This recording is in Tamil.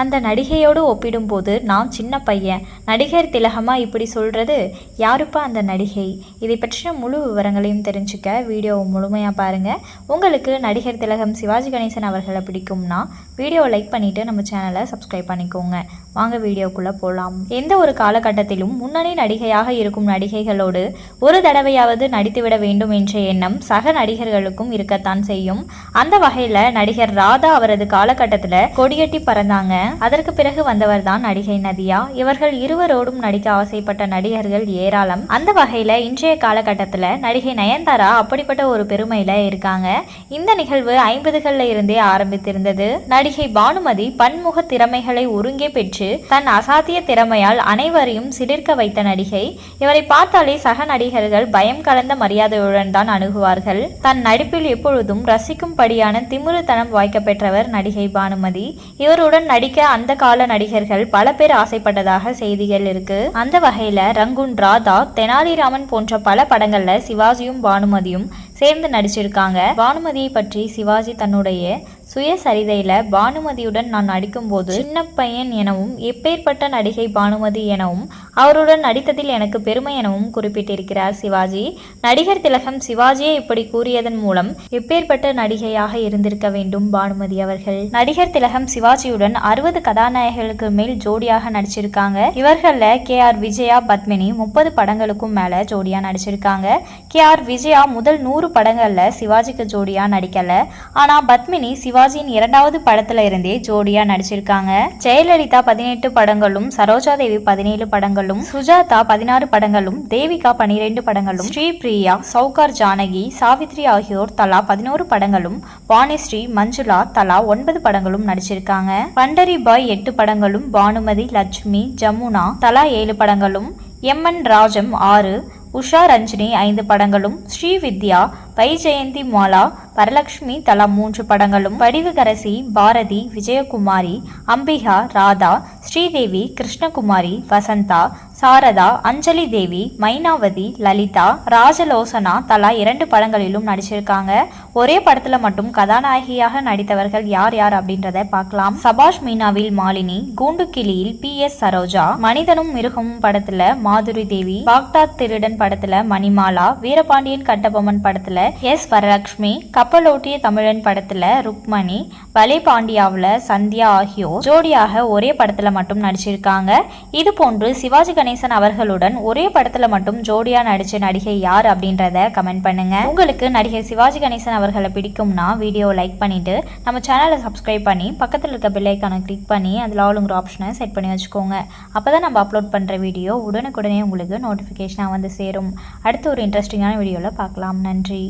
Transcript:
அந்த நடிகையோடு ஒப்பிடும்போது நான் சின்ன பையன். நடிகர் திலகமாக இப்படி சொல்கிறது யாருப்பா அந்த நடிகை? இதை பற்றின முழு விவரங்களையும் தெரிஞ்சுக்க வீடியோவை முழுமையாக பாருங்கள் உங்களுக்கு நடிகர் திலகம் சிவாஜி கணேசன் அவர்களை பிடிக்கும்னா வீடியோவை லைக் பண்ணிவிட்டு நம்ம சேனலை சப்ஸ்கிரைப் பண்ணிக்கோங்க. வாங்க வீடியோக்குள்ளே போகலாம் எந்த ஒரு காலகட்டத்திலும் முன்னணி நடிகையாக இருக்கும் நடிகைகளோடு ஒரு தடவையாவது நடித்துவிட வேண்டும் என்ற எண்ணம் சக நடிகர்களுக்கும் இருக்கத்தான் செய்யும். அந்த வகையில் நடிகர் ராதா அவரது காலகட்டத்தில் கொடியட்டி பறந்தாங்க. அதற்கு பிறகு வந்தவர் தான் நடிகை நதியா. இவர்கள் இருவரோடும் நடிக்க ஆசைப்பட்ட நடிகர்கள் ஏராளம். அந்த வகையில் இன்றைய காலகட்டத்தில் நடிகை நயன்தாரா அப்படிப்பட்ட ஒரு பெருமையில் இருக்காங்க. இந்த நிகழ்வு ஐம்பதுகளில் இருந்தே ஆரம்பித்திருந்தது. நடிகை பானுமதி பன்முக திறமைகளை ஒருங்கே பெற்று தன் அசாத்திய திறமையால் அனைவரையும் சிலிர்க்க வைத்த நடிகை இவரை பார்த்தாலே சக நடிகர்கள் பயம் கலந்த மரியாதையுடன் தான் அணுகுவார்கள். தன் நடிப்பில் எப்பொழுதும் ரசிக்கும்படியான திமிருத்தனம் வாய்க்க பெற்றவர் நடிகை பானுமதி. இவருடன் நடிக்க அந்த கால நடிகர்கள் பல பேர் ஆசைப்பட்டதாக செய்திகள் இருக்கு. அந்த வகையில ரங்குன் ராதா தெனாலிராமன் போன்ற பல படங்கள்ல சிவாஜியும் பானுமதியும் சேர்ந்து நடிச்சிருக்காங்க. பானுமதியை பற்றி சிவாஜி தன்னுடைய சுயசரிதையில பானுமதியுடன் நான் நடிக்கும்போது சின்ன பையன் எனவும் எப்பேற்பட்ட நடிகை பானுமதி எனவும் அவருடன் நடித்ததில் எனக்கு பெருமை எனவும் குறிப்பிட்டிருக்கிறார் சிவாஜி. நடிகர் திலகம் சிவாஜியை இப்படி கூறியதன் மூலம் எப்பேற்பட்ட நடிகையாக இருந்திருக்க வேண்டும் பானுமதி அவர்கள். நடிகர் திலகம் சிவாஜியுடன் அறுபது கதாநாயகர்களுக்கு மேல் ஜோடியாக நடிச்சிருக்காங்க. இவர்கள்ல கே ஆர் விஜயா பத்மினி முப்பது படங்களுக்கும் மேல ஜோடியா நடிச்சிருக்காங்க. கே ஆர் விஜயா முதல் நூறு படங்கள்ல சிவாஜிக்கு ஜோடியா நடிக்கல. ஆனா பத்மினி சிவாஜியின் இரண்டாவது படத்துல இருந்தே ஜோடியா நடிச்சிருக்காங்க. ஜெயலலிதா பதினெட்டு படங்களும் சரோஜா தேவி பதினேழு படங்களும் சுஜாதா பதினாறு படங்களும் தேவிகா பனிரெண்டு படங்களும் ஸ்ரீ பிரியா சௌகார் ஜானகி சாவித்ரி ஆகியோர் தலா பதினோரு படங்களும் வாணிஸ்ரீ மஞ்சுளா தலா ஒன்பது படங்களும் நடிச்சிருக்காங்க. பண்டரி பாய் எட்டு படங்களும் பானுமதி லட்சுமி ஜமுனா தலா ஏழு படங்களும் எம் என் ராஜம் ஆறு உஷா ரஞ்சினி ஐந்து படங்களும் ஸ்ரீவித்யா வைஜெயந்தி மாலா வரலட்சுமி தலா மூன்று படங்களும் வடிவுகரசி பாரதி விஜயகுமாரி அம்பிகா ராதா ஸ்ரீதேவி கிருஷ்ணகுமாரி வசந்தா சாரதா அஞ்சலி தேவி மைனாவதி லலிதா ராஜலோசனா தலா இரண்டு படங்களிலும் நடிச்சிருக்காங்க. ஒரே படத்துல மட்டும் கதாநாயகியாக நடித்தவர்கள் யார் யார் அப்படின்றத பார்க்கலாம். சபாஷ் மீனாவில் மாலினி கூண்டுக்கிளியில் பி எஸ் சரோஜா மனிதனும் மிருகமும் படத்துல மாதுரி தேவி பாக்தாத் திருடன் படத்துல மணிமாலா வீரபாண்டியன் கட்டபொம்மன் படத்துல எஸ் வரலட்சுமி கப்பலோட்டிய தமிழன் படத்துல ருக்மணி வலே பாண்டியாவில் சந்தியா ஆகியோர் ஜோடியாக ஒரே படத்துல மட்டும் நடிச்சிருக்காங்க. இது போன்று சிவாஜி கணேசன் அவர்களுடன் ஒரே படத்துல மட்டும் ஜோடியா நடிச்ச நடிகை யார் அப்படின்றத கமெண்ட் பண்ணுங்க. உங்களுக்கு நடிகர் சிவாஜி கணேசன் அவர்களை பிடிக்கும்னா வீடியோ லைக் பண்ணிட்டு நம்ம சேனலை சப்ஸ்கிரைப் பண்ணி பக்கத்தில் இருக்க பிள்ளைக்கான கிளிக் பண்ணி அதில் ஆளுங்கிற ஆப்ஷனை செட் பண்ணி வச்சுக்கோங்க. அப்போ தான் நம்ம அப்லோட் பண்ணுற வீடியோ உடனுக்குடனே உங்களுக்கு நோட்டிஃபிகேஷனாக வந்து சேரும். அடுத்து ஒரு இன்ட்ரெஸ்டிங்கான வீடியோவில் பார்க்கலாம். நன்றி.